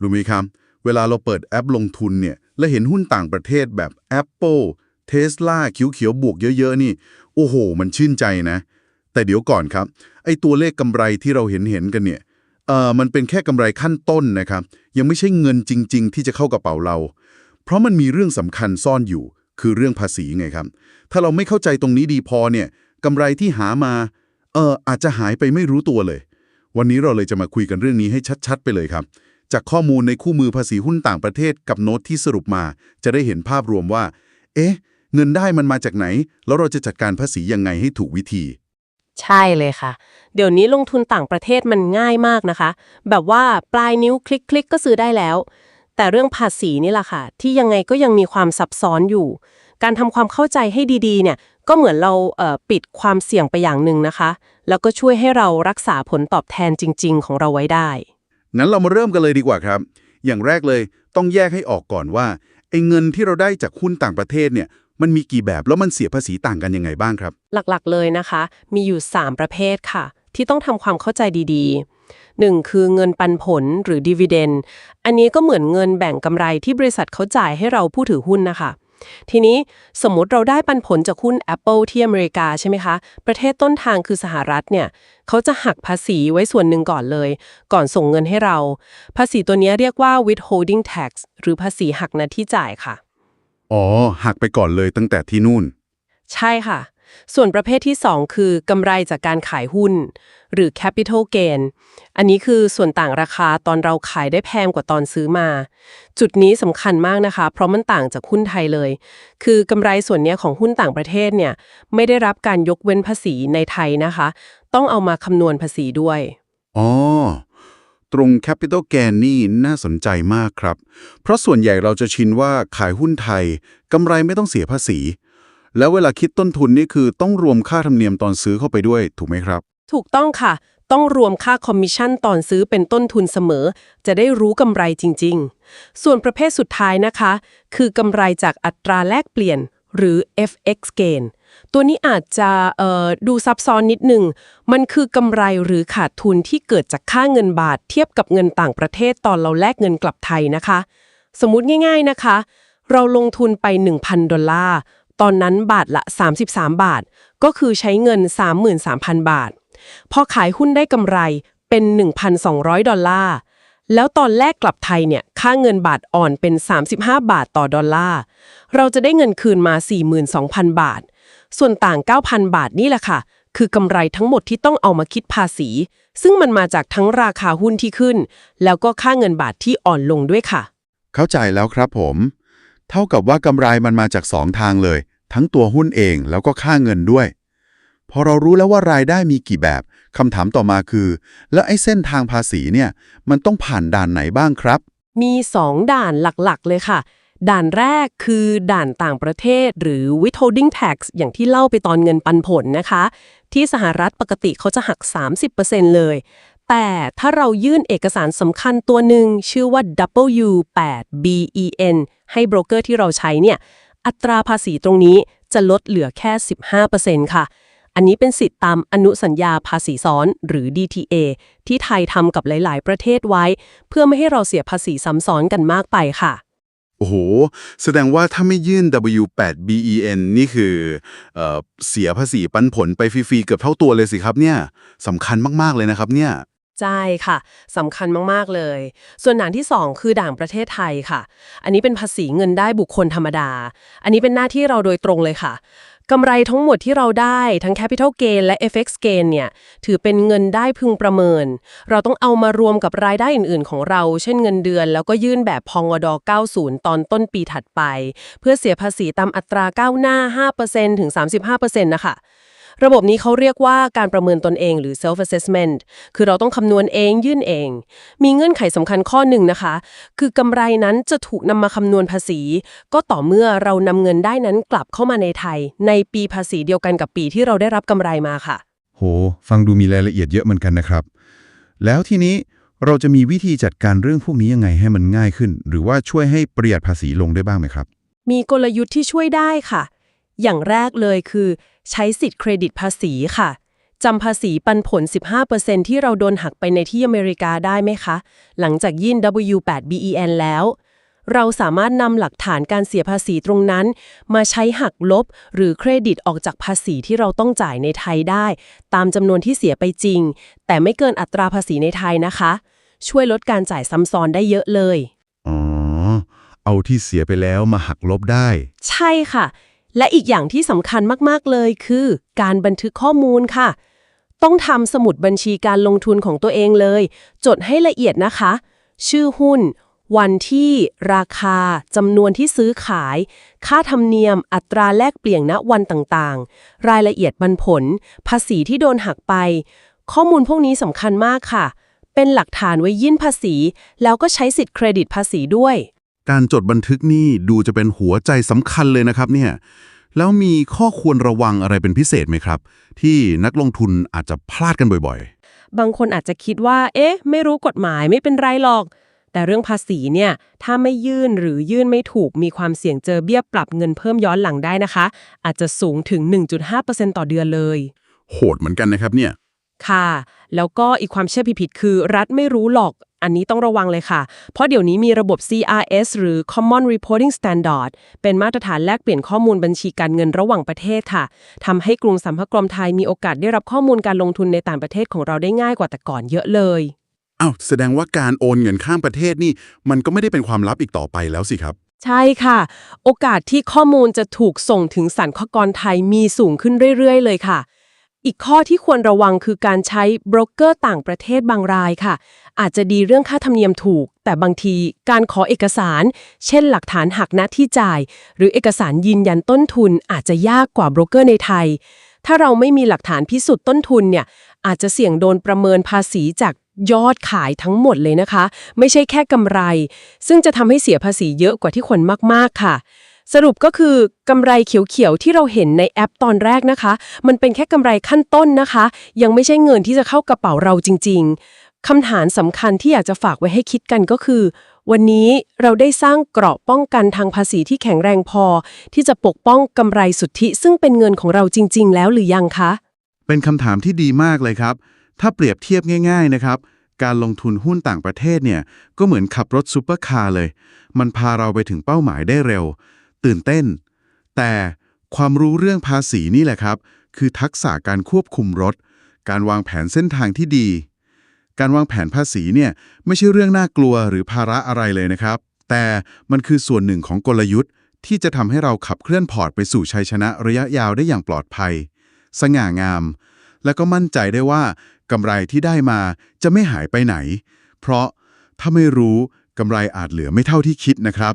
รู้ไหมครับ เวลาเราเปิดแอปลงทุนเนี่ย และเห็นหุ้นต่างประเทศแบบ Apple Tesla เขียวบวกเยอะ ๆ นี่ โอ้โห มันชื่นใจนะ แต่เดี๋ยวก่อนครับ ไอ้ตัวเลขกำไรที่เราเห็นเห็นๆกันเนี่ยเอ่อมันเป็นแค่กำไรขั้นต้นนะครับ ยังไม่ใช่เงินจริง ๆ ที่จะเข้ากระเป๋าเรา เพราะมันมีเรื่องสำคัญซ่อนอยู่ คือเรื่องภาษีไงครับ ถ้าเราไม่เข้าใจตรงนี้ดีพอเนี่ยกำไรที่หามา เอออาจจะหายไปไม่รู้ตัวเลย วันนี้เราเลยจะมาคุยกันเรื่องนี้ให้ชัด ๆ ไปเลยครับ จากข้อมูลในคู่มือภาษีหุ้นต่างประเทศกับโน้ตที่สรุปมา จะได้เห็นภาพรวมว่า เอ๊ะ เงินได้มันมาจากไหน แล้วเราจะจัดการภาษียังไงให้ถูกวิธี ใช่เลยค่ะ เดี๋ยวนี้ลงทุนต่างประเทศมันง่ายมากนะคะ แบบว่าปลายนิ้วคลิกคลิกๆก็ซื้อได้แล้ว แต่เรื่องภาษีนี่แหละค่ะ ที่ยังไงก็ยังมีความซับซ้อนอยู่ การทำความเข้าใจให้ดีๆ เนี่ยก็เหมือนเราเปิดความเสี่ยงไปอย่างหนึ่งนะคะ แล้วก็ช่วยให้เรารักษาผลตอบแทนจริง ๆ ของเราไว้ได้ งั้นเรามาเริ่มกันเลยดีกว่าครับ อย่างแรกเลยต้องแยกให้ออกก่อนว่าไอ้เงินที่เราได้จากหุ้นต่างประเทศเนี่ยมันมีกี่แบบแล้วมันเสียภาษีต่างกันยังไงบ้างครับ หลักๆเลยนะคะ มีอยู่ 3 ประเภทค่ะ ที่ต้องทำความเข้าใจดีๆ 1. คือเงินปันผลหรือ dividend อันนี้ก็เหมือนเงินแบ่งกำไรที่บริษัทเขาจ่ายให้เราผู้ถือหุ้นนะคะ ทีนี้สมมุติเราได้ปันผลจากหุ้น Apple ที่อเมริกาใช่ไหมคะ ประเทศต้นทางคือสหรัฐเนี่ยเขาจะหักภาษีไว้ส่วนหนึ่งก่อนเลย ก่อนส่งเงินให้เรา ภาษีตัวนี้เรียกว่า withholding tax หรือภาษีหักหน้าที่จ่ายค่ะ อ๋อ หักไปก่อนเลยตั้งแต่ที่นู่น ใช่ค่ะ ส่วนประเภทที่ 2 คือกำไรจากการขายหุ้น หรือ capital gain อันนี้คือส่วนต่างราคาตอนเราขายได้แพงกว่าตอนซื้อมา จุดนี้สำคัญมากนะคะ เพราะมันต่างจากหุ้นไทยเลย คือกำไรส่วนนี้ของหุ้นต่างประเทศเนี่ยไม่ได้รับการยกเว้นภาษีในไทยนะคะ ต้องเอามาคำนวณภาษีด้วยอ๋อตรง Capital Gain นี่น่าสนใจมากครับ เพราะส่วนใหญ่เราจะชินว่าขายหุ้นไทยกำไรไม่ต้องเสียภาษี แล้วเวลาคิดต้นทุนนี่คือต้องรวมค่าธรรมเนียมตอนซื้อเข้าไปด้วยถูกไหมครับ ถูกต้องค่ะ ต้องรวมค่าคอมมิชชั่นตอนซื้อเป็นต้นทุนเสมอ จะได้รู้กำไรจริง ๆ ส่วนประเภทสุดท้ายนะคะ คือกำไรจากอัตราแลกเปลี่ยน หรือ FX gain ตัวนี้อาจจะดูซับซ้อนนิดหนึ่ง มันคือกำไรหรือขาดทุนที่เกิดจากค่าเงินบาทเทียบกับเงินต่างประเทศตอนเราแลกเงินกลับไทยนะคะ สมมุติง่าย ๆนะคะ เราลงทุนไป 1,000 ดอลลาร์ ตอนนั้นบาทละ 33 บาท ก็คือใช้เงิน 33,000 บาท พอขายหุ้นได้กำไรเป็น 1,200 ดอลลาร์ แล้วตอนแรกกลับไทยเนี่ย ค่าเงินบาทอ่อนเป็น 35 บาทต่อดอลลาร์ เราจะได้เงินคืนมา 42,000 บาท ส่วนต่าง 9,000 บาทนี่แหละค่ะ คือกำไรทั้งหมดที่ต้องเอามาคิดภาษี ซึ่งมันมาจากทั้งราคาหุ้นที่ขึ้น แล้วก็ค่าเงินบาทที่อ่อนลงด้วยค่ะ เข้าใจแล้วครับผม เท่ากับว่ากำไรมันมาจากสองทางเลย ทั้งตัวหุ้นเองแล้วก็ค่าเงินด้วย พอเรารู้แล้วว่ารายได้มีกี่แบบคำถามต่อมาคือ แล้วไอ้เส้นทางภาษีเนี่ยมันต้องผ่านด่านไหนบ้างครับ มี 2 ด่านหลักๆ เลยค่ะ ด่านแรกคือด่านต่างประเทศหรือ withholding tax อย่างที่เล่าไปตอนเงินปันผลนะคะ ที่สหรัฐปกติเขาจะหัก 30%เลย แต่ถ้าเรายื่นเอกสารสำคัญตัวหนึ่งชื่อว่า W8BEN ให้โบรกเกอร์ที่เราใช้เนี่ย อัตราภาษีตรงนี้จะลดเหลือแค่ 15%ค่ะ อันนี้เป็นสิทธิ์ตามอนุสัญญาภาษีซ้อนหรือ DTA ที่ไทยทำกับหลาย ๆ ประเทศไว้ เพื่อไม่ให้เราเสียภาษีซ้ำซ้อนกันมากไปค่ะ โอ้โห แสดงว่าถ้าไม่ยื่น W8BEN นี่คือเออเสียภาษีปันผลไปฟรีๆเกือบเท่าตัวเลยสิครับเนี่ยสำคัญมากๆเลยนะครับเนี่ย ใช่ค่ะสำคัญมาก ๆ เลย ส่วนด่านที่ 2 คือด่านประเทศไทยค่ะ อันนี้เป็นภาษีเงินได้บุคคลธรรมดา อันนี้เป็นหน้าที่เราโดยตรงเลยค่ะกำไรทั้งหมดที่เราได้ทั้ง Capital Gain และ FX Gain เนี่ยถือเป็นเงินได้พึงประเมิน เราต้องเอามารวมกับรายได้อื่น ๆ ของเรา เช่นเงินเดือน แล้วก็ยื่นแบบพองอด90 ตอนต้นปีถัดไป เพื่อเสียภาษีตามอัตราก้าวหน้า 5%ถึง 35%นะคะ ระบบนี้เขาเรียกว่าการประเมินตนเองหรือ self assessment คือเราต้องคำนวณเองยื่นเอง มีเงื่อนไขสำคัญข้อหนึ่งนะคะ คือกำไรนั้นจะถูกนำมาคำนวณภาษี ก็ต่อเมื่อเรานำเงินได้นั้นกลับเข้ามาในไทย ในปีภาษีเดียวกันกับปีที่เราได้รับกำไรมาค่ะ โห ฟังดูมีรายละเอียดเยอะเหมือนกันนะครับ แล้วทีนี้เราจะมีวิธีจัดการเรื่องพวกนี้ยังไงให้มันง่ายขึ้น หรือว่าช่วยให้ประหยัดภาษีลงได้บ้างไหมครับ มีกลยุทธ์ที่ช่วยได้ค่ะ อย่างแรกเลยคือ ใช้สิทธิ์เครดิตภาษีค่ะจำภาษีปันผล 15%ที่เราโดนหักไปในที่อเมริกาได้ไหมคะ หลังจากยื่น W8BEN แล้ว เราสามารถนำหลักฐานการเสียภาษีตรงนั้น มาใช้หักลบหรือเครดิตออกจากภาษีที่เราต้องจ่ายในไทยได้ ตามจำนวนที่เสียไปจริง แต่ไม่เกินอัตราภาษีในไทยนะคะ ช่วยลดการจ่ายซ้ำซ้อนได้เยอะเลย อ๋อ เอาที่เสียไปแล้วมาหักลบได้ ใช่ค่ะ และอีกอย่างที่สำคัญมากๆเลยคือ การบันทึกข้อมูลค่ะ ต้องทำสมุดบัญชีการลงทุนของตัวเองเลย จดให้ละเอียดนะคะ ชื่อหุ้น วันที่ ราคาจำนวนที่ซื้อขาย ค่าธรรมเนียม อัตราแลกเปลี่ยนณวันต่างๆ รายละเอียดบันผล ภาษีที่โดนหักไป ข้อมูลพวกนี้สำคัญมากค่ะ เป็นหลักฐานไว้ยื่นภาษี แล้วก็ใช้สิทธิ์เครดิตภาษีด้วย การจดบันทึกนี่ดูจะเป็นหัวใจสำคัญเลยนะครับเนี่ยแล้วมีข้อควรระวังอะไรเป็นพิเศษไหมครับ ที่นักลงทุนอาจจะพลาดกันบ่อยบางคนอาจจะคิดว่า เอ๊ะ ไม่รู้กฎหมายไม่เป็นไรหรอก แต่เรื่องภาษีเนี่ย ถ้าไม่ยื่นหรือยื่นไม่ถูกมีความเสี่ยงเจอเบี้ยปรับเงินเพิ่มย้อนหลังได้นะคะ อาจจะสูงถึง 1.5%ต่อเดือนเลยๆโหดเหมือนกันนะครับเนี่ยค่ะ แล้วก็อีกความเชื่อผิดๆคือ รัฐไม่รู้หรอก อันนี้ต้องระวังเลยค่ะ เพราะเดี๋ยวนี้มีระบบ CRS หรือ Common Reporting Standard เป็นมาตรฐานแลกเปลี่ยนข้อมูลบัญชีการเงินระหว่างประเทศค่ะ ทำให้กรุงสัมภากรไทยมีโอกาสได้รับข้อมูลการลงทุนในต่างประเทศของเราได้ง่ายกว่าแต่ก่อนเยอะเลยอ้าวแสดงว่าการโอนเงินข้ามประเทศนี่ มันก็ไม่ได้เป็นความลับอีกต่อไปแล้วสิครับ ใช่ค่ะ โอกาสที่ข้อมูลจะถูกส่งถึงสรรพากรไทยมีสูงขึ้นเรื่อย ๆ เลยค่ะ อีกข้อที่ควรระวังคือการใช้โบรกเกอร์ต่างประเทศบางรายค่ะ อาจจะดีเรื่องค่าธรรมเนียมถูก แต่บางทีการขอเอกสาร เช่นหลักฐานหักหน้าที่จ่าย หรือเอกสารยืนยันต้นทุน อาจจะยากกว่าโบรกเกอร์ในไทย ถ้าเราไม่มีหลักฐานพิสูจน์ต้นทุนเนี่ยอาจจะเสี่ยงโดนประเมินภาษีจากยอดขายทั้งหมดเลยนะคะ ไม่ใช่แค่กำไร ซึ่งจะทำให้เสียภาษีเยอะกว่าที่คนมากๆค่ะ สรุปก็คือกำไรเขียวๆที่เราเห็นในแอปตอนแรกนะคะ มันเป็นแค่กำไรขั้นต้นนะคะ ยังไม่ใช่เงินที่จะเข้ากระเป๋าเราจริง ๆคำถามสำคัญที่อยากจะฝากไว้ให้คิดกันก็คือ วันนี้เราได้สร้างเกราะป้องกันทางภาษีที่แข็งแรงพอ ที่จะปกป้องกำไรสุทธิ ซึ่งเป็นเงินของเราจริง ๆ แล้วหรือยังคะ เป็นคำถามที่ดีมากเลยครับ ถ้าเปรียบเทียบง่าย ๆ นะครับการลงทุนหุ้นต่างประเทศเนี่ยก็เหมือนขับรถซูเปอร์คาร์เลย มันพาเราไปถึงเป้าหมายได้เร็ว ตื่นเต้น แต่ความรู้เรื่องภาษีนี่แหละครับ คือทักษะการควบคุมรถ การวางแผนเส้นทางที่ดี การวางแผนภาษีเนี่ยไม่ใช่เรื่องน่ากลัวหรือภาระอะไรเลยนะครับ แต่มันคือส่วนหนึ่งของกลยุทธ์ ที่จะทำให้เราขับเคลื่อนพอร์ตไปสู่ชัยชนะระยะยาวได้อย่างปลอดภัย สง่างาม และก็มั่นใจได้ว่ากำไรที่ได้มาจะไม่หายไปไหน เพราะถ้าไม่รู้กำไรอาจเหลือไม่เท่าที่คิดนะครับ